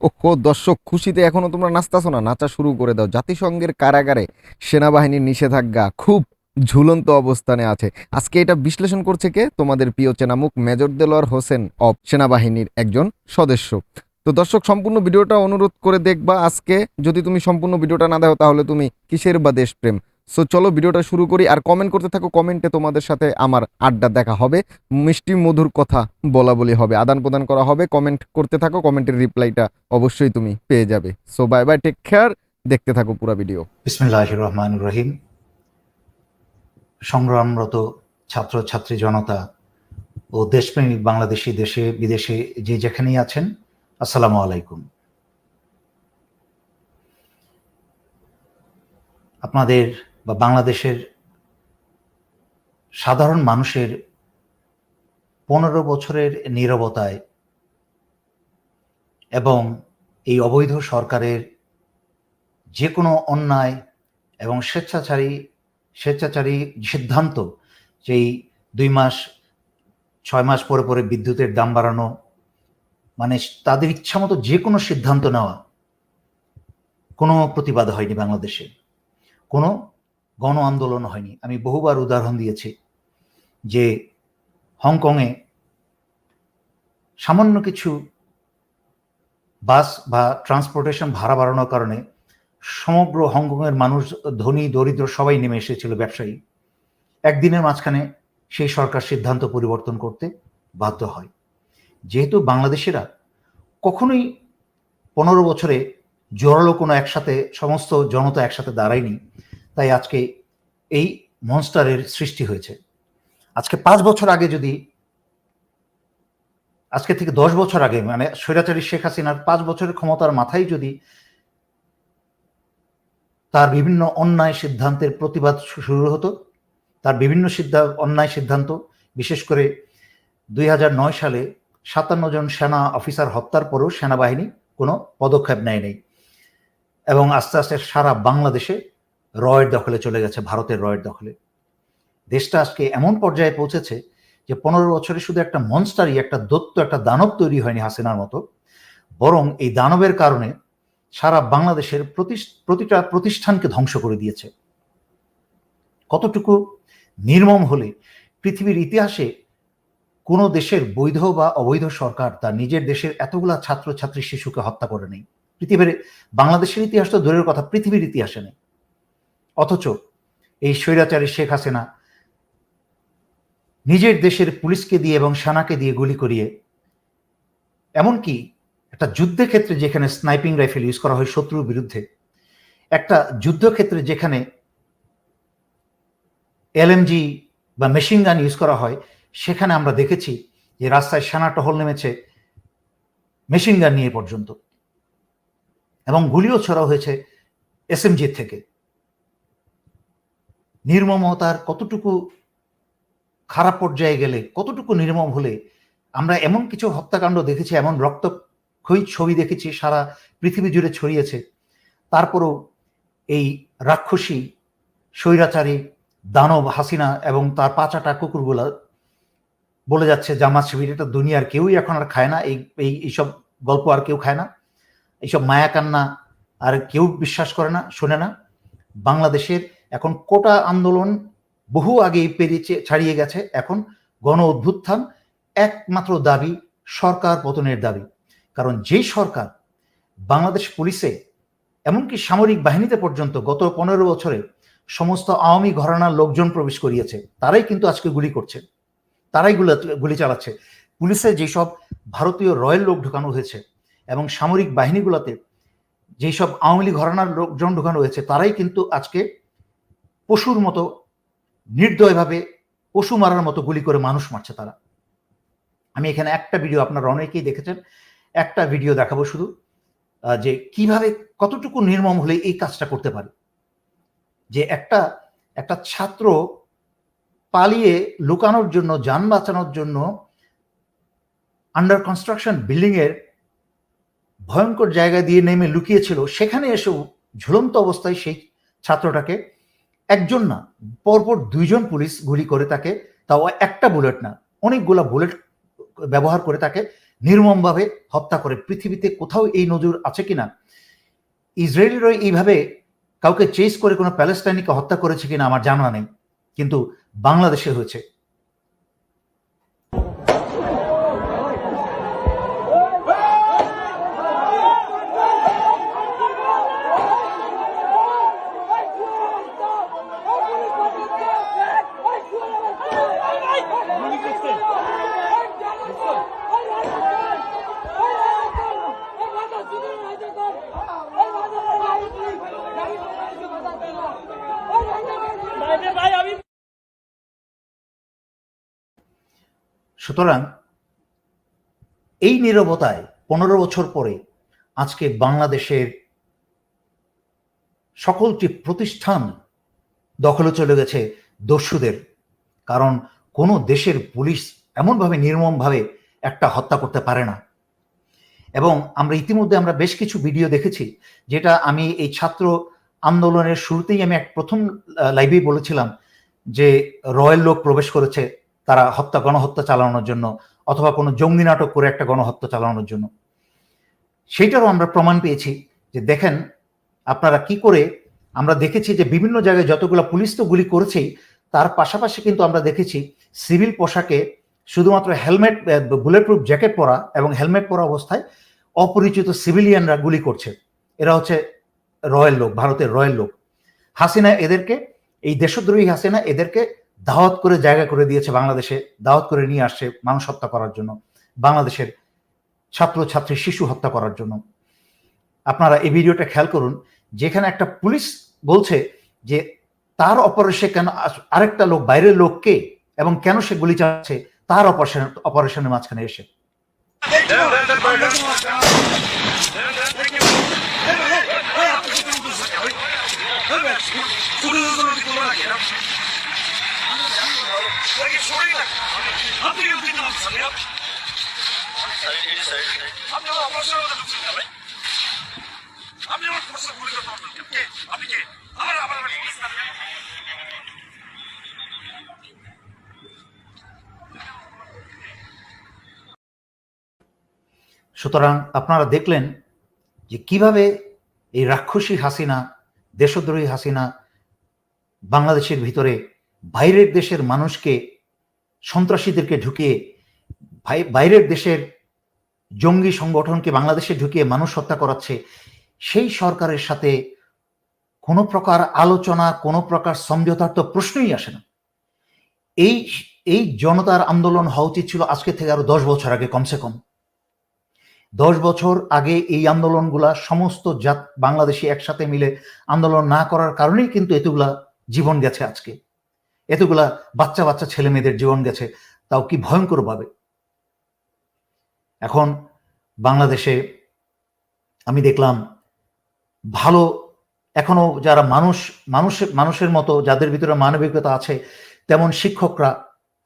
ওহো, দর্শক, খুশিতে এখনও তোমরা নাচতাছো না? নাচা শুরু করে দাও। জাতিসংঘের কারাগারে সেনাবাহিনীর নিষেধাজ্ঞা খুব ঝুলন্ত অবস্থানে আছে। আজকে এটা বিশ্লেষণ করছে কে? তোমাদের প্রিয় চেনামুখ মেজর দেলোয়ার হোসেন অব সেনাবাহিনীর একজন সদস্য। তো দর্শক, সম্পূর্ণ ভিডিওটা অনুরোধ করে দেখবা আজকে। যদি তুমি সম্পূর্ণ ভিডিওটা না দেখো, তাহলে তুমি কিসের বা দেশপ্রেম? সো চলো ভিডিওটা শুরু করি আর কমেন্ট করতে থাকো কমেন্টে তোমাদের সাথে আমার আড্ডা দেখা হবে। মিষ্টি মধুর কথা বলা বলি হবে, আদান প্রদান করা হবে। কমেন্ট করতে থাকো কমেন্টের রিপ্লাইটা অবশ্যই তুমি পেয়ে যাবে। So bye bye take care দেখতে থাকো পুরো ভিডিও বিসমিল্লাহ রহমান রহিম। সংগ্রামরত ছাত্র, ছাত্রী, জনতা ও দেশপ্রেমিক বাংলাদেশি দেশে, বিদেশে যে যেখানেই আছেন, আসসালামু আলাইকুম। আপনাদের বা বাংলাদেশের সাধারণ মানুষের পনেরো বছরের নীরবতায় এবং এই অবৈধ সরকারের যে কোনো অন্যায় এবং স্বেচ্ছাচারী স্বেচ্ছাচারী সিদ্ধান্ত, যেই দুই মাস, ছয় মাস পরে পরে বিদ্যুতের দাম বাড়ানো মানে তাদের ইচ্ছা মতো যে কোনো সিদ্ধান্ত নেওয়া, কোনো প্রতিবাদ হয়নি বাংলাদেশে। কোনো গণ আন্দোলন হয়নি। আমি বহুবার উদাহরণ দিয়েছি যে হংকংয়ে সামান্য কিছু বাস বা ট্রান্সপোর্টেশন ভাড়া বাড়ানোর কারণে সমগ্র হংকংয়ের মানুষ, ধনী, দরিদ্র সবাই নেমে এসেছিল ব্যবসায়ী। একদিনের মাঝখানে সেই সরকার সিদ্ধান্ত পরিবর্তন করতে বাধ্য হয়। যেহেতু বাংলাদেশিরা কখনোই পনেরো বছরে জোরালো কোনো একসাথে, সমস্ত জনতা একসাথে দাঁড়ায়নি তাই আজকে এই মনস্টারের সৃষ্টি হয়েছে। আজকে পাঁচ বছর আগে যদি, আজকে থেকে দশ বছর আগে মানে স্বৈরাচারী শেখ হাসিনার পাঁচ বছরের ক্ষমতার মাথায় যদি তার বিভিন্ন অন্যায় সিদ্ধান্তের প্রতিবাদ শুরু হতো, তার বিভিন্ন সিদ্ধান্ত অন্যায় সিদ্ধান্ত, বিশেষ করে দুই হাজার নয় সালে সাতান্ন জন সেনা অফিসার হত্যার পরেও সেনাবাহিনী কোনো পদক্ষেপ নেয় নেই এবং আস্তে আস্তে সারা বাংলাদেশে রয়ের দখলে চলে গেছে, ভারতের রয়ের দখলে। দেশটা আজকে এমন পর্যায়ে পৌঁছেছে যে পনেরো বছরে শুধু একটা মনস্টারই, একটা দত্ত একটা দানব তৈরি হয়নি হাসিনার মতো। বরং এই দানবের কারণে সারা বাংলাদেশের প্রতিটা প্রতিষ্ঠানকে ধ্বংস করে দিয়েছে। কতটুকু নির্মম হলে পৃথিবীর ইতিহাসে কোনো দেশের বৈধ বা অবৈধ সরকার তার নিজের দেশের এতগুলা ছাত্র ছাত্রী শিশুকে হত্যা করে নেই। পৃথিবীর, বাংলাদেশের ইতিহাস তো দূরের কথা, পৃথিবীর ইতিহাসে নেই। অথচ এই স্বৈরাচারী শেখ হাসিনা নিজের দেশের পুলিশকে দিয়ে এবং সেনাকে দিয়ে গুলি করিয়ে, এমনকি একটা যুদ্ধক্ষেত্রে যেখানে স্নাইপিং রাইফেল ইউজ করা হয় শত্রুর বিরুদ্ধে, একটা যুদ্ধক্ষেত্রে যেখানে এলএমজি বা মেশিন গান ইউজ করা হয়, সেখানে আমরা দেখেছি যে রাস্তায় সেনা টহল নেমেছে মেশিন গান নিয়ে পর্যন্ত। এবং গুলিও ছড়া হয়েছে এসএমজি থেকে। নির্মমতার কতটুকু খারাপ পর্যায়ে গেলে, কতটুকু নির্মম হলে, আমরা এমন কিছু হত্যাকাণ্ড দেখেছি, এমন রক্ত ক্ষয়ী ছবি দেখেছি, সারা পৃথিবী জুড়ে ছড়িয়েছে। তারপরও এই রাক্ষসী স্বৈরাচারী দানব হাসিনা এবং তার পাচাটা কুকুরগুলা বলে যাচ্ছে, জামাত শিবির, এটা দুনিয়ার কেউই এখন আর খায় না, এই এই, এইসব গল্প আর কেউ খায় না। এইসব মায়া কান্না আর কেউ বিশ্বাস করে না, শোনে না। বাংলাদেশের এখন কোটা আন্দোলন বহু আগেই পেরিয়ে ছাড়িয়ে গেছে। এখন গণ অভ্যুত্থান একমাত্র দাবি, সরকার পতনের দাবি। কারণ যেই সরকার বাংলাদেশ পুলিশে, এমনকি সামরিক বাহিনীতে পর্যন্ত গত পনেরো বছরে সমস্ত আওয়ামী ঘরানার লোকজন প্রবেশ করিয়েছে, তারাই কিন্তু আজকে গুলি করছে। তারাই গুলি গুলি চালাচ্ছে। পুলিশে যেসব ভারতীয় রয়্যাল লোক ঢুকানো হয়েছে এবং সামরিক বাহিনীগুলোতে যেসব আওয়ামী ঘরানার লোকজন ঢুকানো হয়েছে, তারাই কিন্তু আজকে পশুর মতো নির্দয়ভাবে পশু মারার মতো গুলি করে মানুষ মারছে তারা। আমি এখানে একটা ভিডিও আপনারা অনেকেই দেখেছেন, একটা ভিডিও দেখাবো শুধু যে কীভাবে কতটুকু নির্মম হলে এই কাজটা করতে পারে। যে একটা একটা ছাত্র পালিয়ে লুকানোর জন্য, যান বাঁচানোর জন্য আন্ডার কনস্ট্রাকশন বিল্ডিং এর ভয়ঙ্কর জায়গা দিয়ে নেমে লুকিয়েছিল, সেখানে এসেও ঝুলন্ত অবস্থায় সেই ছাত্রটাকে একজন না, পরপর দুইজন পুলিশ গুলি করে তাকে, তাও একটা বুলেট না, অনেকগুলা বুলেট ব্যবহার করে তাকে নির্মমভাবে হত্যা করে। পৃথিবীতে কোথাও এই নজর আছে কিনা? ইসরায়েলিরা এইভাবে কাউকে চেস করে কোনো প্যালেস্টাইনিকে হত্যা করেছে কিনা আমার জানা নেই। কিন্তু বাংলাদেশে হয়েছে। সুতরাং এই নীরবতায় পনেরো বছর পরে আজকে বাংলাদেশের সকলটি প্রতিষ্ঠান দখলে চলে গেছে দস্যুদের, কারণ কোনো দেশের পুলিশ এমনভাবে নির্মমভাবে একটা হত্যা করতে পারে না। এবং আমরা ইতিমধ্যে আমরা বেশ কিছু ভিডিও দেখেছি, যেটা আমি এই ছাত্র আন্দোলনের শুরুতেই আমি এক প্রথম লাইভেই বলেছিলাম যে রয়্যাল লোক প্রবেশ করেছে তারা হত্যা, গণহত্যা চালানোর জন্য অথবা কোনো জঙ্গি নাটক করে একটা গণহত্যা চালানোর জন্য। সেইটারও আমরা প্রমাণ পেয়েছি যে দেখেন আপনারা কি করে, আমরা দেখেছি যে বিভিন্ন জায়গায় যতগুলো পুলিশ তো গুলি করেছেই, তার পাশাপাশি কিন্তু আমরা দেখেছি সিভিল পোশাকে শুধুমাত্র হেলমেট বুলেট প্রুফ জ্যাকেট পরা এবং হেলমেট পরা অবস্থায় অপরিচিত সিভিলিয়ানরা গুলি করছে। এরা হচ্ছে রয়্যাল লোক, ভারতের রয়্যাল লোক। হাসিনা এদেরকে, এই দেশদ্রোহী হাসিনা এদেরকে দাওয়াত করে জায়গা করে দিয়েছে বাংলাদেশে দাওয়াত করে নিয়ে আসছে মানুষ হত্যা করার জন্য বাংলাদেশের ছাত্র ছাত্রী শিশু হত্যা করার জন্য আপনারা এই ভিডিওটা খেয়াল করুন যেখানে একটা পুলিশ বলছে যে তার অপারেশনে কেন আরেকটা লোক বাইরের লোককে এবং কেন সে গুলি চালাচ্ছে তার অপারেশন অপারেশনের মাঝখানে এসে সুতরাং আপনারা দেখলেন যে কীভাবে এই রাক্ষসী হাসিনা, দেশদ্রোহী হাসিনা বাংলাদেশের ভিতরে বাইরের দেশের মানুষকে সন্ত্রাসীদেরকে ঢুকিয়ে বাইরের দেশের জঙ্গি সংগঠনকে বাংলাদেশে ঢুকিয়ে মানুষ হত্যা করাচ্ছে, সেই সরকারের সাথে কোনো প্রকার আলোচনা, কোনো প্রকার সমঝোতার তো প্রশ্নই আসে না। এই এই জনতার আন্দোলন হওয়া উচিত ছিল আজকে থেকে আরও দশ বছর আগে, কমসে কম। দশ বছর আগে এই আন্দোলনগুলা সমস্ত জাত বাংলাদেশি একসাথে মিলে আন্দোলন না করার কারণেই কিন্তু এতগুলা জীবন গেছে আজকে। এতগুলা বাচ্চা বাচ্চা ছেলে মেয়েদের জীবন গেছে, তাও কি ভয়ঙ্কর ভাবে এখন বাংলাদেশে আমি দেখলাম ভালো, এখনও যারা মানুষ মানুষের মানুষের মতো যাদের ভিতরে মানবিকতা আছে, তেমন শিক্ষকরা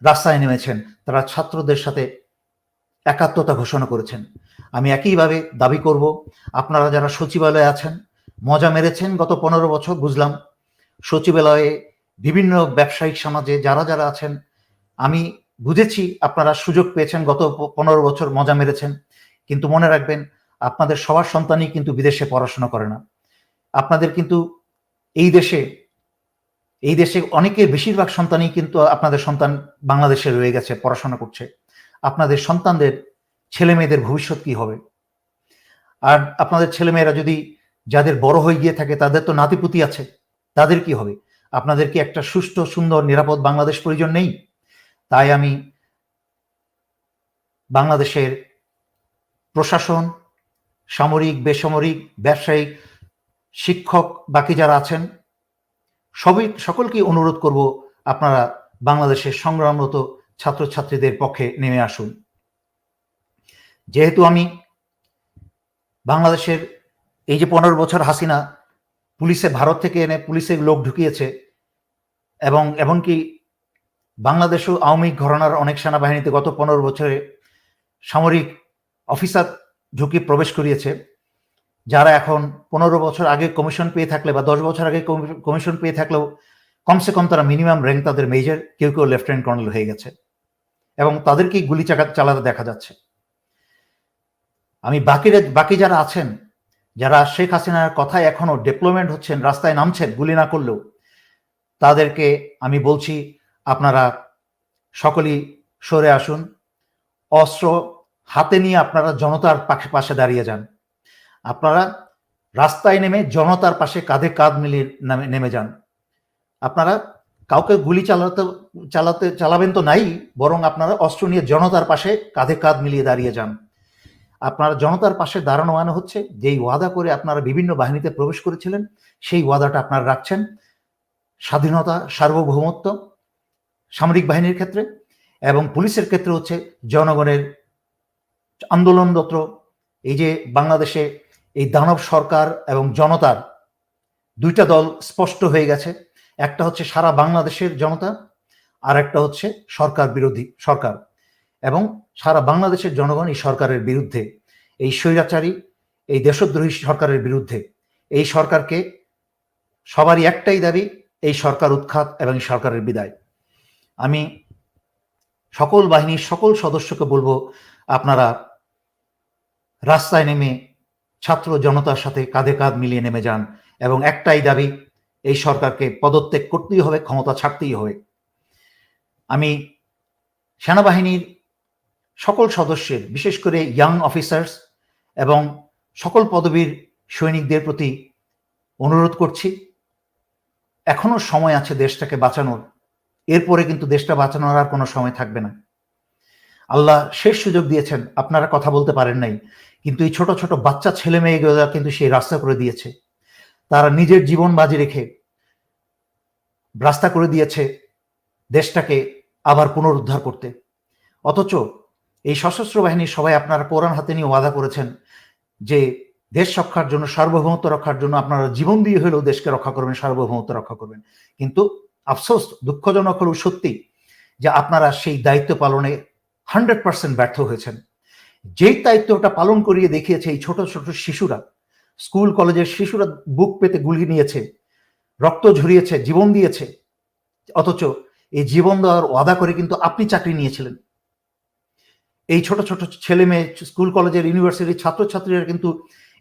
রাস্তায় নেমেছেন, তারা ছাত্রদের সাথে একাত্মতা ঘোষণা করেছেন। আমি একইভাবে দাবি করব, আপনারা যারা সচিবালয়ে আছেন, মজা মেরেছেন গত পনেরো বছর, বুঝলাম। সচিবালয়ে বিভিন্ন ব্যবসায়িক সমাজে যারা যারা আছেন, আমি বুঝেছি আপনারা সুযোগ পেয়েছেন, গত পনেরো বছর মজা মেরেছেন, কিন্তু মনে রাখবেন আপনাদের সবার সন্তানই কিন্তু বিদেশে পড়াশোনা করে না। আপনাদের কিন্তু এই দেশে এই দেশে অনেকের বেশিরভাগ সন্তানই কিন্তু আপনাদের সন্তান বাংলাদেশে রয়ে গেছে, পড়াশোনা করছে। আপনাদের সন্তানদের ছেলে মেয়েদের ভবিষ্যৎ কি হবে? আর আপনাদের ছেলেমেয়েরা যদি যাদের বড় হয়ে গিয়ে থাকে, তাদের তো নাতিপুতি আছে, তাদের কি হবে? আপনাদের কি একটা সুষ্ঠু, সুন্দর, নিরাপদ বাংলাদেশ প্রয়োজন নেই? তাই আমি বাংলাদেশের প্রশাসন, সামরিক, বেসামরিক ব্যবসায়িক শিক্ষক, বাকি যারা আছেন, সবই সকলকেই অনুরোধ করব আপনারা বাংলাদেশের সংগ্রামরত ছাত্রছাত্রীদের পক্ষে নেমে আসুন। যেহেতু আমি বাংলাদেশের এই যে পনেরো বছর হাসিনা পুলিশে, ভারত থেকে এনে পুলিশের লোক ঢুকিয়েছে এবং এমনকি বাংলাদেশও আওয়ামী ঘরানার অনেক সেনাবাহিনীতে গত পনেরো বছরে সামরিক অফিসার ঝুঁকি প্রবেশ করিয়েছে, যারা এখন পনেরো বছর আগে কমিশন পেয়ে থাকলে বা দশ বছর আগে কমিশন পেয়ে থাকলেও কমসে কম তারা মিনিমাম র্যাঙ্ক তাদের মেজর কেউ কেউ লেফটেন্যান্ট কর্নেল হয়ে গেছে এবং তাদেরকেই গুলি চাকা, চালাতে দেখা যাচ্ছে। আমি বাকিরা, বাকি যারা আছেন, যারা শেখ হাসিনার কথায় এখনও ডেপ্লয়মেন্ট হচ্ছেন, রাস্তায় নামছেন, গুলি না করলেও তাদেরকে আমি বলছি, আপনারা সকলেই সরে আসুন। অস্ত্র হাতে নিয়ে আপনারা জনতার পাশে পাশে দাঁড়িয়ে যান। আপনারা রাস্তায় নেমে জনতার পাশে কাঁধে কাঁধ মিলিয়ে নামে- যান। আপনারা কাউকে গুলি চালাতে চালাতে, চালাবেন তো নাই, বরং আপনারা অস্ত্র নিয়ে জনতার পাশে কাঁধে কাঁধ মিলিয়ে দাঁড়িয়ে যান। আপনারা জনতার পাশে দাঁড়ানো মানে হচ্ছে, যেই ওয়াদা করে আপনারা বিভিন্ন বাহিনীতে প্রবেশ করেছিলেন, সেই ওয়াদাটা আপনারা রাখছেন। স্বাধীনতা, সার্বভৌমত্ব, সামরিক বাহিনীর ক্ষেত্রে এবং পুলিশের ক্ষেত্রে হচ্ছে জনগণের আন্দোলনরত এই যে বাংলাদেশে এই দানব সরকার এবং জনতার দুইটা দল স্পষ্ট হয়ে গেছে। একটা হচ্ছে সারা বাংলাদেশের জনতা, আর একটা হচ্ছে সরকার বিরোধী সরকার। এবং সারা বাংলাদেশের জনগণ এই সরকারের বিরুদ্ধে, এই স্বৈরাচারী, এই দেশদ্রোহী সরকারের বিরুদ্ধে, এই সরকারকে সবারই একটাই দাবি এই সরকার উৎখাত এবং সরকারের বিদায়। আমি সকল বাহিনীর সকল সদস্যকে বলব, আপনারা রাস্তায় নেমে ছাত্র জনতার সাথে কাঁধে কাঁধ মিলিয়ে নেমে যান এবং একটাই দাবি, এই সরকারকে পদত্যাগ করতেই হবে, ক্ষমতা ছাড়তেই হবে। আমি সেনাবাহিনীর সকল সদস্যের, বিশেষ করে ইয়াং অফিসার্স এবং সকল পদবীর সৈনিকদের প্রতি অনুরোধ করছি। এখনও সময় আছে দেশটাকে বাঁচানোর। এরপরে কিন্তু দেশটা বাঁচানোর আর কোনো সময় থাকবে না। আল্লাহ শেষ সুযোগ দিয়েছেন, আপনারা কথা বলতে পারেন নাই, কিন্তু এই ছোট ছোট বাচ্চা ছেলে মেয়েগুলো কিন্তু সেই রাস্তা করে দিয়েছে। তারা নিজের জীবন বাজি রেখে রাস্তা করে দিয়েছে দেশটাকে আবার পুনরুদ্ধার করতে। অথচ এই সশস্ত্র বাহিনীর সবাই আপনারা কোরআন হাতে নিয়ে ওয়াদা করেছেন যে দেশ রক্ষার জন্য, সার্বভৌমত্ব রক্ষার জন্য আপনারা জীবন দিয়ে হলেও দেশকে রক্ষা করবেন, সার্বভৌমত্ব রক্ষা করবেন। কিন্তু আফসোস, দুঃখজনক হলেও সত্যি যে আপনারা সেই দায়িত্ব পালনে হান্ড্রেড পার্সেন্ট ব্যর্থ হয়েছেন। যেই দায়িত্বটা পালন করিয়ে দেখিয়েছে এই ছোট ছোট শিশুরা, স্কুল, কলেজের শিশুরা বুক পেতে গুলি নিয়েছে, রক্ত ঝরিয়েছে, জীবন দিয়েছে, অথচ এই জীবন দেওয়ার ওয়াদা করে কিন্তু আপনি চাকরি নিয়েছিলেন। এই ছোট ছোট ছেলে মেয়ে স্কুল, কলেজের, ইউনিভার্সিটির ছাত্রছাত্রীরা কিন্তু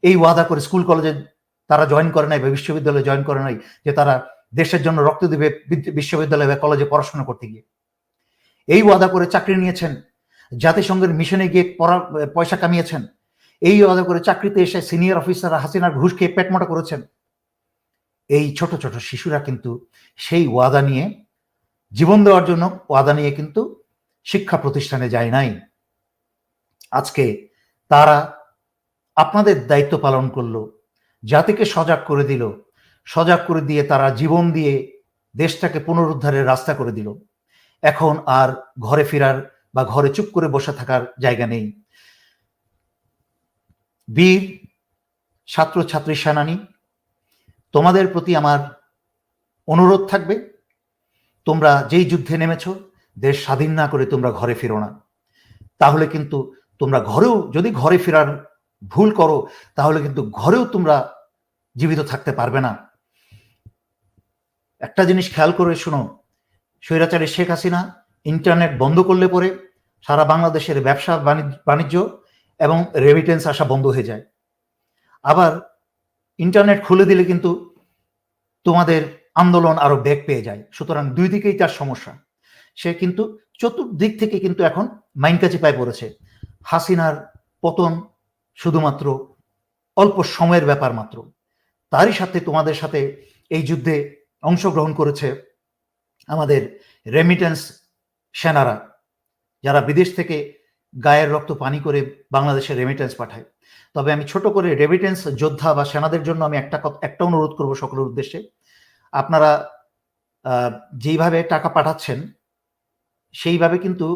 এই ওয়াদা করে স্কুল কলেজে তারা জয়েন করে নাই বা বিশ্ববিদ্যালয়ে জয়েন করে নাই যে তারা দেশের জন্য রক্ত দেবে বিদ- বিশ্ববিদ্যালয়ে বা কলেজে পড়াশোনা করতে গিয়ে। এই ওয়াদা করে চাকরি নিয়েছেন, জাতিসংঘের মিশনে গিয়ে পড়া, পয়সা কামিয়েছেন। এই ওয়াদা করে চাকরিতে এসে সিনিয়র অফিসার হাসিনার ঘুষ খেয়ে পেটমোটা করেছেন। এই ছোট ছোট শিশুরা কিন্তু সেই ওয়াদা নিয়ে জীবন দেওয়ার জন্য ওয়াদা নিয়ে কিন্তু শিক্ষা প্রতিষ্ঠানে যায় নাই। আজকে তারা আপনাদের দায়িত্ব পালন করল, জাতিকে সজাগ করে দিল, সজাগ করে দিয়ে তারা জীবন দিয়ে দেশটাকে পুনরুদ্ধারের রাস্তা করে দিল। এখন আর ঘরে ফেরার বা ঘরে চুপ করে বসে থাকার জায়গা নেই। বীর ছাত্র ছাত্রী সেনানী, তোমাদের প্রতি আমার অনুরোধ থাকবে, তোমরা যেই যুদ্ধে নেমেছ, দেশ স্বাধীন না করে তোমরা ঘরে ফিরো না। তাহলে কিন্তু তোমরা ঘরেও যদি ঘরে ফেরার ভুল করো, তাহলে কিন্তু ঘরেও তোমরা জীবিত থাকতে পারবে না। একটা জিনিস খেয়াল করে শোনো, স্বৈরাচারী শেখ হাসিনা ইন্টারনেট বন্ধ করলে পরে সারা বাংলাদেশের ব্যবসা বাণিজ্য- এবং রেমিটেন্স আসা বন্ধ হয়ে যায়। আবার ইন্টারনেট খুলে দিলে কিন্তু তোমাদের আন্দোলন আরও বেগ পেয়ে যায়। সুতরাং দুই দিকেই তার সমস্যা। সে কিন্তু চতুর্দিক থেকে কিন্তু এখন মাইনকাচি পায় পড়েছে। হাসিনার পতন শুধুমাত্র অল্প সময়ের ব্যাপার মাত্র। তারই সাথে তোমাদের সাথে এই যুদ্ধে অংশগ্রহণ করেছে আমাদের রেমিটেন্স সেনারা, যারা বিদেশ থেকে গায়ের রক্ত পানি করে বাংলাদেশে রেমিটেন্স পাঠায়। তবে আমি ছোট করে রেমিটেন্স যোদ্ধা বা সেনাদের জন্য আমি একটা একটা অনুরোধ করব সকলের উদ্দেশ্যে। আপনারা যেইভাবে টাকা পাঠাচ্ছেন, সেইভাবে কিন্তু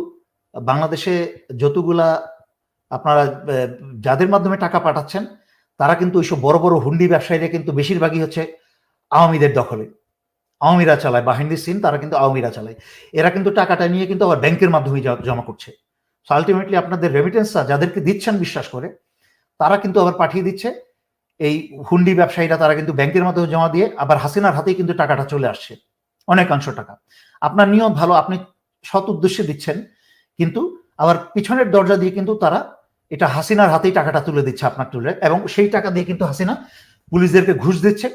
বাংলাদেশে যতগুলা আপনারা যাদের মাধ্যমে টাকা পাঠাচ্ছেন, তারা কিন্তু ওইসব বড় বড় হুন্ডি ব্যবসায়ীরা কিন্তু বেশিরভাগই হচ্ছে আওয়ামীদের দখলে। আওয়ামীরা চালায় বাহিনী সিন তারা কিন্তু আওয়ামীরা চালায়। এরা কিন্তু টাকাটা নিয়ে কিন্তু আবার ব্যাংকের মাধ্যমে জমা করছে। আলটিমেটলি আপনাদের রেমিটেন্সটা যাদেরকে দিচ্ছেন বিশ্বাস করে, তারা কিন্তু আবার পাঠিয়ে দিচ্ছে। এই হুন্ডি ব্যবসায়ীরা তারা কিন্তু ব্যাংকের মাধ্যমে জমা দিয়ে আবার হাসিনার হাতেই কিন্তু টাকাটা চলে আসছে, অনেকাংশ টাকা। আপনার নিয়ম ভালো, আপনি সৎ উদ্দেশ্যে দিচ্ছেন, কিন্তু আবার পিছনের দরজা দিয়ে কিন্তু তারা এটা হাসিনার হাতেই টাকাটা তুলে দিচ্ছে আপনার তুলে এবং সেই টাকা দিয়ে কিন্তু হাসিনা পুলিশদেরকে ঘুষ দিচ্ছে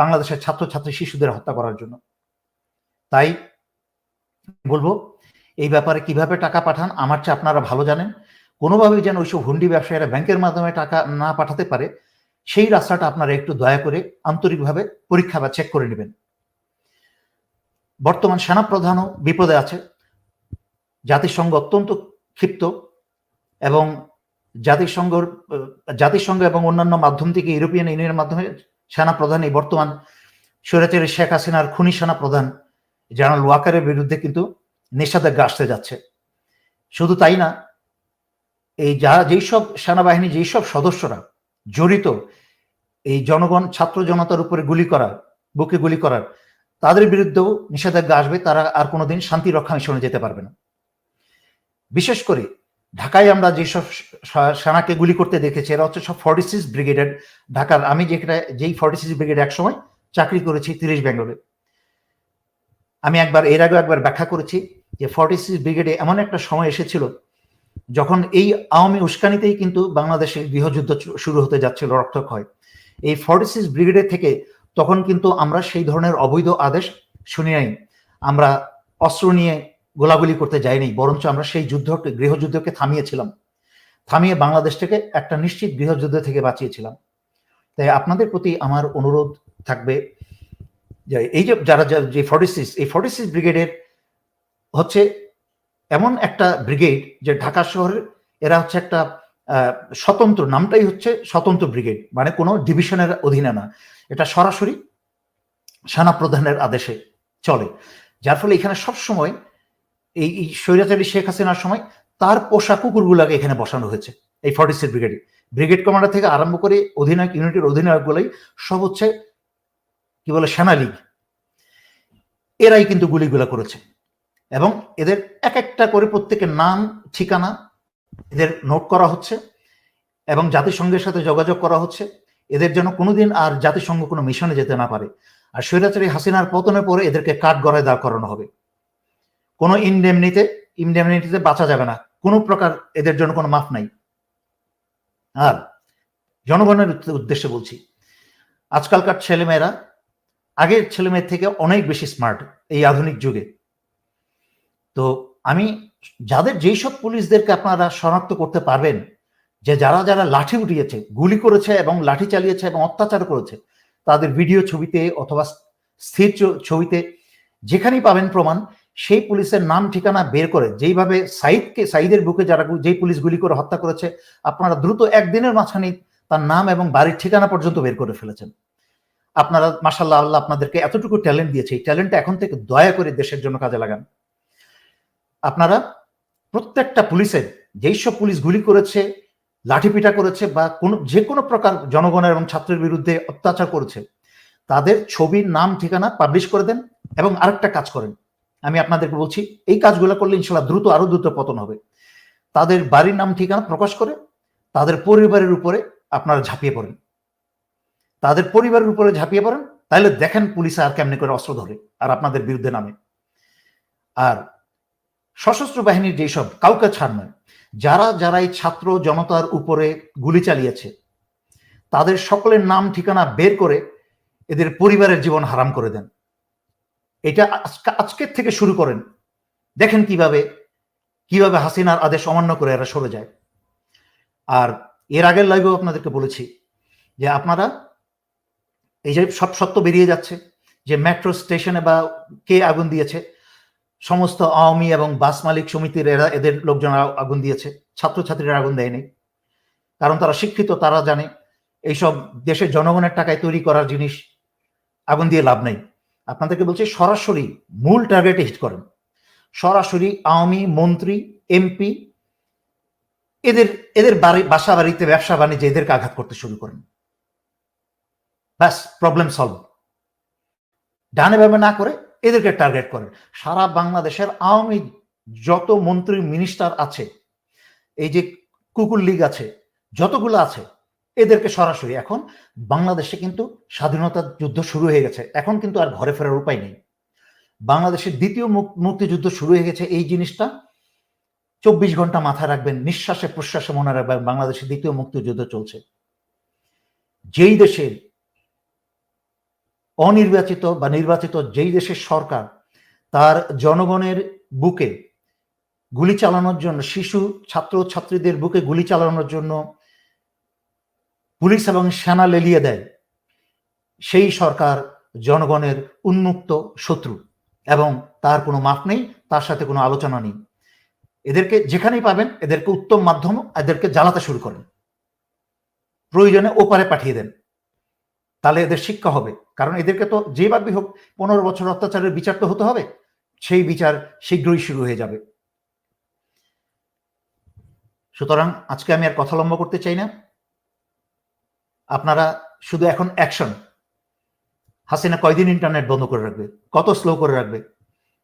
বাংলাদেশের ছাত্রছাত্রী শিশুদের হত্যা করার জন্য। তাই বলব, এই ব্যাপারে কীভাবে টাকা পাঠান, আমার চেয়ে আপনারা ভালো জানেন। কোনোভাবেই যেন ওইসব হুন্ডি ব্যবসায়ীরা ব্যাংকের মাধ্যমে টাকা না পাঠাতে পারে, সেই রাস্তাটা আপনারা একটু দয়া করে আন্তরিকভাবে পরীক্ষা বা চেক করে নেবেন। বর্তমান সেনাপ্রধানও বিপদে আছে। জাতিসংঘ অত্যন্ত ক্ষিপ্ত। এবং জাতিসংঘর আহ, জাতিসংঘ এবং অন্যান্য মাধ্যম থেকে ইউরোপিয়ান ইউনিয়নের মাধ্যমে সেনা প্রধান এই বর্তমান স্বৈরাচারী শেখ হাসিনার খুনি সেনা প্রধান জেনারেল ওয়াকারের বিরুদ্ধে কিন্তু নিষেধাজ্ঞা আসতে যাচ্ছে। শুধু তাই না এই যারা যেই সব সেনাবাহিনী যেই সব সদস্যরা জড়িত এই জনগণ ছাত্র জনতার উপরে গুলি করার বুকে গুলি করার তাদের বিরুদ্ধেও নিষেধাজ্ঞা আসবে তারা আর কোনোদিন শান্তি রক্ষা মিশনে যেতে পারবে না। বিশেষ করে ঢাকায় আমরা যেসব সেনাকে গুলি করতে দেখেছি, এরা হচ্ছে সব ফর্টি সিক্স ব্রিগেডের ঢাকার, আমি যেটা যেই ফর্টি সিক্স ব্রিগেড একসময় চাকরি করেছি তিরিশ বেঙ্গলে আমি একবার, এর আগেও একবার ব্যাখ্যা করেছি যে ফর্টি সিক্স ব্রিগেডে এমন একটা সময় এসেছিল যখন এই আওয়ামী উস্কানিতেই কিন্তু বাংলাদেশে গৃহযুদ্ধ শুরু হতে যাচ্ছিল, রক্তক্ষয়। এই ফর্টি সিক্স ব্রিগেডের থেকে তখন কিন্তু আমরা সেই ধরনের অবৈধ আদেশ শুনি নাই। আমরা অস্ত্র নিয়ে গোলাগুলি করতে যাইনি বরঞ্চ আমরা সেই যুদ্ধকে গৃহযুদ্ধকে থামিয়েছিলাম। থামিয়ে বাংলাদেশ থেকে একটা নিশ্চিত গৃহযুদ্ধ থেকে বাঁচিয়েছিলাম। তাই আপনাদের প্রতি আমার অনুরোধ থাকবে যে এই যে যারা যে ফর্টি সিক্স এই ফর্টি সিক্স ব্রিগেডের হচ্ছে এমন একটা ব্রিগেড যে ঢাকা শহরের, এরা হচ্ছে একটা স্বতন্ত্র, নামটাই হচ্ছে স্বতন্ত্র ব্রিগেড মানে কোনো ডিভিশনের অধীনে না। এটা সরাসরি সেনা প্রধানের আদেশে চলে। যার ফলে এখানে সবসময় এই স্বৈরাচারী শেখ হাসিনার সময় তার পোষা কুকুরগুলাকে এখানে বসানো হয়েছে, এই ফর্টি সিক্স ব্রিগেডে। ব্রিগেড কমান্ডার থেকে আরম্ভ করে অধিনায়ক, ইউনিটের অধিনায়কগুলোই সব হচ্ছে কি বলে, সেনা লীগ। এরাই কিন্তু গুলিগুলা করেছে। এবং এদের এক একটা করে প্রত্যেকের নাম, ঠিকানা এদের নোট করা হচ্ছে এবং জাতিসংঘের সাথে যোগাযোগ করা হচ্ছে। এদের যেন কোনোদিন আর জাতিসংঘ কোনো মিশনে যেতে না পারে। আর স্বৈরাচারী হাসিনার পতনের পরে এদেরকে কাঠ গড়ায় দাঁড় করানো হবে। কোনো ইনডেমনিতে ইনডেমনিটিতে বাঁচা যাবে না। কোনো প্রকার এদের জন্য কোনো মাফ নাই। আর জনগণের উদ্দে- উদ্দেশ্যে বলছি, আজকালকার ছেলেমেয়েরা, আগের ছেলেমেয়ের থেকে অনেক বেশি স্মার্ট এই আধুনিক যুগে। তো আমি যাদের যেই সব পুলিশদেরকে আপনারা শনাক্ত করতে পারবেন, যে যারা যারা লাঠি উঠিয়েছে, গুলি করেছে এবং লাঠি চালিয়েছে এবং অত্যাচার করেছে, তাদের ভিডিও ছবিতে অথবা স্থির ছবিতে যেখানেই পাবেন প্রমাণ সেই পুলিশের নাম ঠিকানা বের করে যেইভাবে সাইদকে, সাইদের বুকে যারা যেই পুলিশ গুলি করে হত্যা করেছে, আপনারা দ্রুত একদিনের মাঝখানে তার নাম এবং বাড়ির ঠিকানা পর্যন্ত বের করে ফেলেছেন। আপনারা মাসাল্লাহ আল্লাহ আপনাদেরকে এতটুকু ট্যালেন্ট দিয়েছে, এই ট্যালেন্টটা এখন থেকে দয়া করে দেশের জন্য কাজে লাগান। আপনারা প্রত্যেকটা পুলিশের যেই সব পুলিশ গুলি করেছে, লাঠিপিটা করেছে বা কোনো যে কোনো প্রকার জনগণের এবং ছাত্রের বিরুদ্ধে অত্যাচার করেছে, তাদের ছবির নাম ঠিকানা পাবলিশ করে দেন এবং আরেকটা কাজ করেন। আমি আপনাদেরকে বলছি, এই কাজগুলো করলে ইনশাল্লাহ দ্রুত, আরও দ্রুত পতন হবে। তাদের বাড়ির নাম, ঠিকানা প্রকাশ করে তাদের পরিবারের উপরে আপনারা ঝাঁপিয়ে পড়েন। তাদের পরিবারের উপরে ঝাঁপিয়ে পড়েন, তাহলে দেখেন পুলিশ আর কেমনি করে অস্ত্র ধরে, আর আপনাদের বিরুদ্ধে নামে। আর সশস্ত্র বাহিনীর যেসব কাউকে ছাড় নয়, যারা যারা এই ছাত্র জনতার উপরে গুলি চালিয়েছে, তাদের সকলের নাম, ঠিকানা বের করে এদের পরিবারের জীবন হারাম করে দেন। এটা আজকে- আজকের থেকে শুরু করেন। দেখেন কীভাবে কীভাবে হাসিনার আদেশ অমান্য করে এরা সরে যায়। আর এর আগের লাইভেও আপনাদেরকে বলেছি যে আপনারা এই যে সব সত্য বেরিয়ে যাচ্ছে, যে মেট্রো স্টেশনে বা কে আগুন দিয়েছে, সমস্ত আওয়ামী এবং বাস মালিক সমিতির এরা, এদের লোকজন আগুন দিয়েছে, ছাত্রছাত্রীরা আগুন দেয়নি। কারণ তারা শিক্ষিত, তারা জানে, এইসব দেশের জনগণের টাকায় তৈরি করার জিনিস, আগুন দিয়ে লাভ নেই। আপনাদেরকে বলছি, সরাসরি মূল টার্গেটে হিট করেন। সরাসরি আওয়ামী মন্ত্রী, এমপি, এদের এদের বাড়ি বাসা বাড়িতে ব্যবসা বাণিজ্যে এদেরকে আঘাত করতে শুরু করেন। ব্যাস প্রবলেম সলভ ডানে ভাবে না করে এদেরকে টার্গেট করেন। সারা বাংলাদেশের আওয়ামী যত মন্ত্রী মিনিস্টার আছে, এই যে কুকুর লীগ আছে, যতগুলো আছে এদেরকে সরাসরি এখন বাংলাদেশে কিন্তু স্বাধীনতার যুদ্ধ শুরু হয়ে গেছে। এখন কিন্তু আর ঘরে ফেরার উপায় নেই। বাংলাদেশের দ্বিতীয় মুক- মুক্তিযুদ্ধ শুরু হয়ে গেছে এই জিনিসটা। চব্বিশ ঘণ্টা মাথায় রাখবেন, নিঃশ্বাসে প্রশ্বাসে মনে রাখবেন বাংলাদেশে দ্বিতীয় মুক্তিযুদ্ধ চলছে। যেই দেশের অনির্বাচিত বা নির্বাচিত যেই দেশের সরকার, তার জনগণের বুকে গুলি চালানোর জন্য, শিশু, ছাত্র, ছাত্রীদের বুকে গুলি চালানোর জন্য পুলিশ এবং সেনা লেলিয়ে দেয়। সেই সরকার জনগণের উন্মুক্ত শত্রু এবং তার কোনো মাপ নেই, তার সাথে কোনো আলোচনা নেই। এদেরকে যেখানেই পাবেন, এদেরকে উত্তম মাধ্যম এদেরকে জ্বালাতে শুরু করেন। প্রয়োজনে ওপারে পাঠিয়ে দেন। তাহলে এদের শিক্ষা হবে। কারণ এদেরকে তো যেভাবে হোক, পনেরো বছর অত্যাচারের বিচার তো হতে হবে। সেই বিচার শীঘ্রই শুরু হয়ে যাবে। সুতরাং আজকে আমি আর কথা লম্বা করতে চাই না। আপনারা শুধু এখন অ্যাকশন হাসিনা কয়দিন ইন্টারনেট বন্ধ করে রাখবে? কত স্লো করে রাখবে?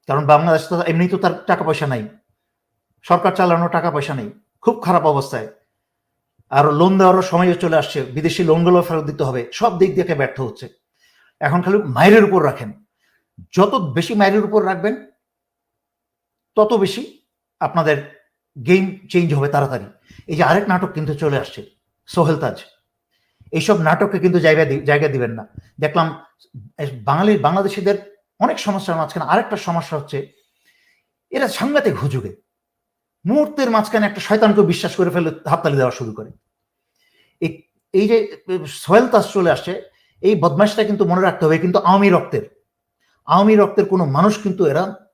কারণ বাংলাদেশ তো এমনি তো তার টাকা পয়সা নাই। সরকার চালানোর টাকা পয়সা নেই। খুব খারাপ অবস্থায়। আর লোন দেওয়ারও সময়ও চলে আসছে। বিদেশি লোনগুলো ফেরত দিতে হবে। সব দিক দিয়ে ব্যর্থ হচ্ছে। এখন খালি মায়ের উপর রাখেন। যত বেশি মায়ের উপর রাখবেন, তত বেশি আপনাদের গেম চেঞ্জ হবে তাড়াতাড়ি। এই যে আরেক নাটক কিন্তু চলে আসছে, সোহেল তাজ। এইসব নাটককে কিন্তু জায়গা জায়গা দিবেন না। দেখলাম বাঙালি, বাংলাদেশিদের অনেক সমস্যার মাঝখানে আরেকটা সমস্যা হচ্ছে, এরা সাংঘাতিক হুজুগে। মুহূর্তের মাঝখানে একটা শয়তানকে বিশ্বাস করে ফেলে, হাততালি দেওয়া শুরু করে। এই- যে, সোহেল তাস চলে আসছে, এই বদমাশটা কিন্তু মনে রাখতে হবে, কিন্তু আওয়ামী রক্তের। আওয়ামী রক্তের কোনো মানুষ কিন্তু এরা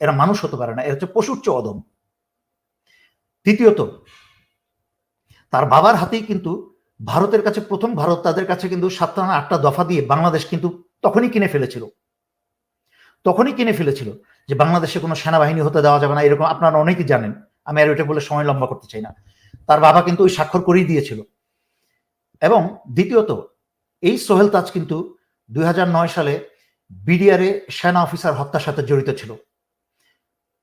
এরা মানুষ হতে পারে না। এরা হচ্ছে পশুর অদম। দ্বিতীয়ত, তার বাবার হাতেই কিন্তু ভারতের কাছে প্রথম, ভারত তাদের কাছে কিন্তু সাতটা না আটটা দফা দিয়ে বাংলাদেশ কিন্তু তখনই কিনে ফেলেছিল। তখনই কিনে ফেলেছিল যে বাংলাদেশে কোনো সেনাবাহিনী হতে দেওয়া যাবে না, এরকম আপনারা অনেকেই জানেন। আমি আর ওইটা বলে সময় লম্বা করতে চাই না। তার বাবা কিন্তু ওই স্বাক্ষর করেই দিয়েছিল। এবং দ্বিতীয়ত, এই সোহেল তাজ কিন্তু দুই হাজার নয় সালে বিডিআরে সেনা অফিসার হত্যার সাথে জড়িত ছিল।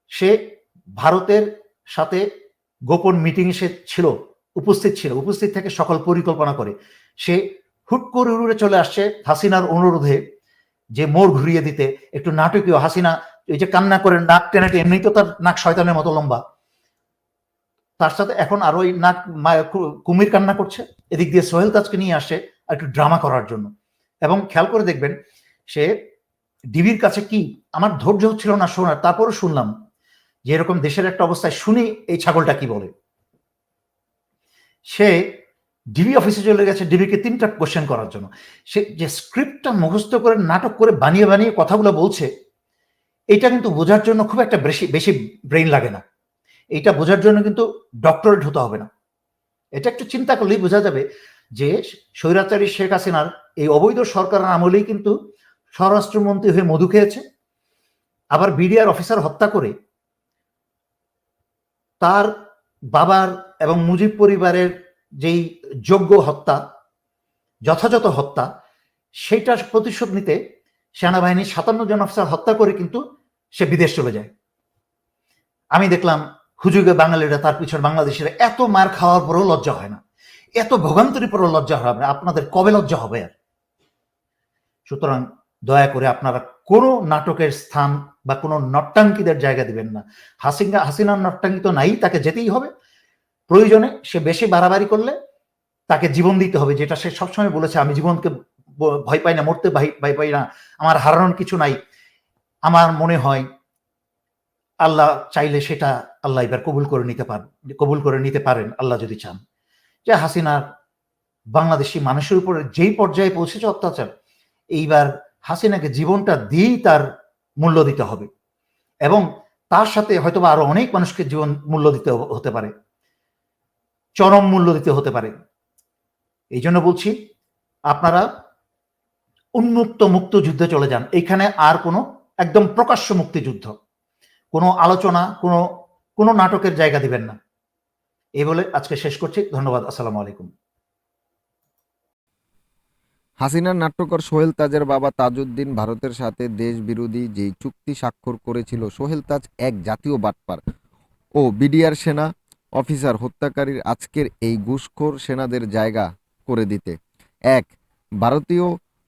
সে ভারতের সাথে গোপন মিটিং সে ছিল। উপস্থিত ছিল, উপস্থিত থেকে সকল পরিকল্পনা করে। সে হুট করে উড়ে চলে আসছে হাসিনার অনুরোধে যে মোড় ঘুরিয়ে দিতে। একটু নাটকীয়, হাসিনা এই যে কান্না করে নাক টেনে টেনে এমনি তো তার নাক শয়তানের মতো লম্বা। তার সাথে এখন আরও ওই নাক কুমির কান্না করছে। এদিক দিয়ে সোহেল তাজকে নিয়ে আসে আর একটু ড্রামা করার জন্য। এবং খেয়াল করে দেখবেন, সে ডিবির কাছে কি, আমার ধৈর্য হচ্ছিল না শোনার, তারপরও শুনলাম যে এরকম দেশের একটা অবস্থায় শুনি এই ছাগলটা কি বলে। সে ডিবি অফিসে চলে গেছে ডিবিকে তিনটা কোশ্চেন করার জন্য। সে যে স্ক্রিপ্টটা মুখস্থ করে, নাটক করে, বানিয়ে বানিয়ে কথাগুলো বলছে, এটা কিন্তু বোঝার জন্য খুব একটা বেশি বেশি ব্রেইন লাগে না। এটা বোঝার জন্য কিন্তু ডক্টরেট হতে হবে না। এটা একটু চিন্তা করলেই বোঝা যাবে যে স্বৈরাচারী শেখ হাসিনার এই অবৈধ সরকারের আমলেই কিন্তু স্বরাষ্ট্রমন্ত্রী হয়ে মধু খেয়েছে। আবার বিডিআর অফিসার হত্যা করে তার বাবার এবং মুজিব পরিবারের যেই যোগ্য হত্যা, যথাযথ হত্যা, সেইটার প্রতিশোধ নিতে সেনাবাহিনী সাতান্ন জন অফিসার হত্যা করে কিন্তু সে বিদেশ চলে যায়। আমি দেখলাম হুজুগে বাঙালিরা তার পিছনে বাংলাদেশের এত মার খাওয়ার পরেও লজ্জা হয় না। এত ভোগান্তরী পরেও লজ্জা হবে না। আপনাদের কবে লজ্জা হবে আর? সুতরাং দয়া করে আপনারা কোনো নাটকের স্থান বা কোনো নট্টাঙ্কিদের জায়গা দিবেন না। হাসিনা, হাসিনার নট্টাঙ্কি তো নাই, তাকে যেতেই হবে। প্রয়োজনে সে বেশি বাড়াবাড়ি করলে তাকে জীবন দিতে হবে, যেটা সে সবসময় বলেছে, আমি জীবনকে ভয় পাই না, মরতে ভয় পাই না, আমার হারানোর কিছু নাই। আমার মনে হয় আল্লাহ চাইলে সেটা আল্লাহ এবার কবুল করে নিতে পারেন কবুল করে নিতে পারেন, আল্লাহ যদি চান। যে হাসিনার বাংলাদেশি মানুষের উপরে যেই পর্যায়ে পৌঁছেছে অত্যাচার, এইবার হাসিনাকে জীবনটা দিয়েই তার মূল্য দিতে হবে। এবং তার সাথে হয়তোবা আরও অনেক মানুষকে জীবন মূল্য দিতে হতে পারে। চরম মূল্য দিতে হতে পারে। এই জন্য বলছি, আপনারা উন্মুক্ত মুক্ত যুদ্ধে চলে যান। এখানে আর কোনো একদম প্রকাশ্য মুক্তিযুদ্ধ কোনো আলোচনা, কোনো কোনো নাটকের জায়গা দিবেন না। এই বলে আজকে শেষ করছি। ধন্যবাদ। আসসালামু আলাইকুম। হাসিনার নাট্যকর সোহেল তাজের বাবা তাজউদ্দিন ভারতের সাথে দেশ বিরোধী যেই চুক্তি স্বাক্ষর করেছিল, সোহেল তাজ এক জাতীয় বাটপার। ও বিডিআর সেনা অফিসার হত্যাকারীর আজকের এই ঘুষখোর সেনাদের জায়গা করে দিতে। এক, ভারতীয়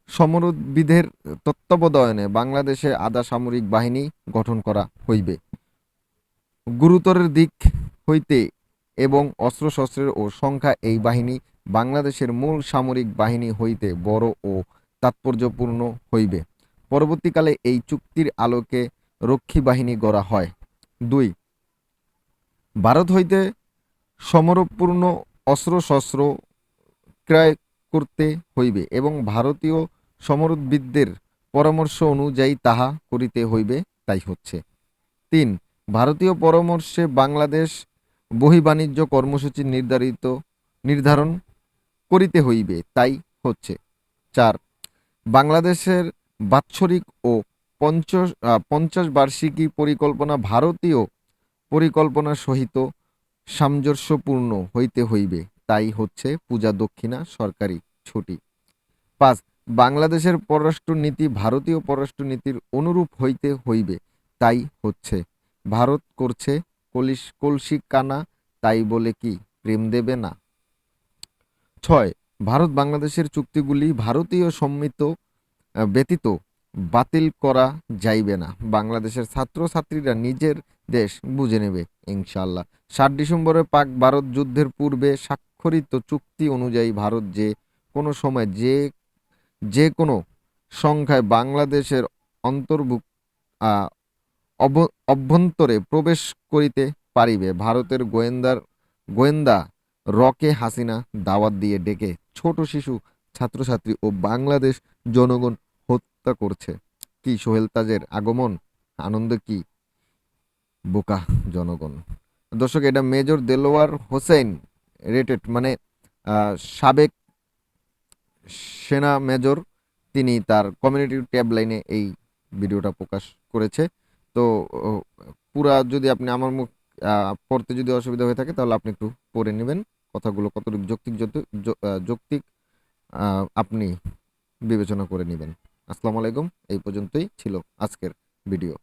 সমরবিধের তত্ত্বাবধানে বাংলাদেশে আধা সামরিক বাহিনী গঠন করা হইবে। গুরুতরের দিক হইতে এবং অস্ত্রশস্ত্রের ও সংখ্যা এই বাহিনী বাংলাদেশের মূল সামরিক বাহিনী হইতে বড় ও তাৎপর্যপূর্ণ হইবে। পরবর্তীকালে এই চুক্তির আলোকে রক্ষী বাহিনী গড়া হয়। দুই ভারত হইতে সমরপূর্ণ অস্ত্রশস্ত্র ক্রয় করতে হইবে এবং ভারতীয় সমরবিদদের পরামর্শ অনুযায়ী তাহা করিতে হইবে, তাই হচ্ছে। তিন, ভারতীয় পরামর্শে বাংলাদেশ বহিবাণিজ্য কর্মসূচি নির্ধারিত, নির্ধারণ করিতে হইবে, তাই হচ্ছে। চার, বাংলাদেশের বাৎসরিক ও পঞ্চাশ পঞ্চাশ বার্ষিকী পরিকল্পনা ভারতীয় পরিকল্পনা সহিত সামঞ্জস্যপূর্ণ হইতে হইবে, তাই হচ্ছে পূজা দক্ষিণা সরকারি ছুটি। পাঁচ, বাংলাদেশের পররাষ্ট্র নীতি ভারতীয় পররাষ্ট্র নীতির অনুরূপ হইতে হইবে, তাই হচ্ছে। ভারত করছে কলিস, কলসি কানা, তাই বলে কি প্রেম দেবে না? ছয় ভারত বাংলাদেশের চুক্তিগুলি ভারতীয় সম্মিত ব্যতীত বাতিল করা যাইবে না। বাংলাদেশের ছাত্রছাত্রীরা নিজের দেশ বুঝে নেবে ইনশাল্লাহ সাত ডিসেম্বরে পাক ভারত যুদ্ধের পূর্বে স্বাক্ষরিত চুক্তি অনুযায়ী ভারত যে কোনো সময় যে যে কোনো সংখ্যায় বাংলাদেশের অন্তর্ভুক্ত অভ্যন্তরে প্রবেশ করিতে পারিবে। ভারতের গোয়েন্দার, গোয়েন্দা রকে হাসিনা দাওয়াত দিয়ে ডেকে ছোট শিশু, ছাত্রছাত্রী ও বাংলাদেশ জনগণ হত্যা করছে। কি সোহেল তাজের আগমন? আনন্দ কি? বোকা জনগণ। দর্শক, এটা মেজর দেলোয়ার হোসেন রেটেড মানে সাবেক সেনা মেজর, তিনি তার কমিউনিটি ট্যাব লাইনে এই ভিডিওটা প্রকাশ করেছে। তো পুরা যদি আপনি আমার মুখ পড়তে যদি অসুবিধা হয়ে থাকে, তাহলে আপনি একটু পড়ে নেবেন। কথাগুলো কতটুকু যৌক্তিক যৌক্তিক আপনি বিবেচনা করে নেবেন। আসসালামু আলাইকুম এই পর্যন্তই ছিল আজকের ভিডিও।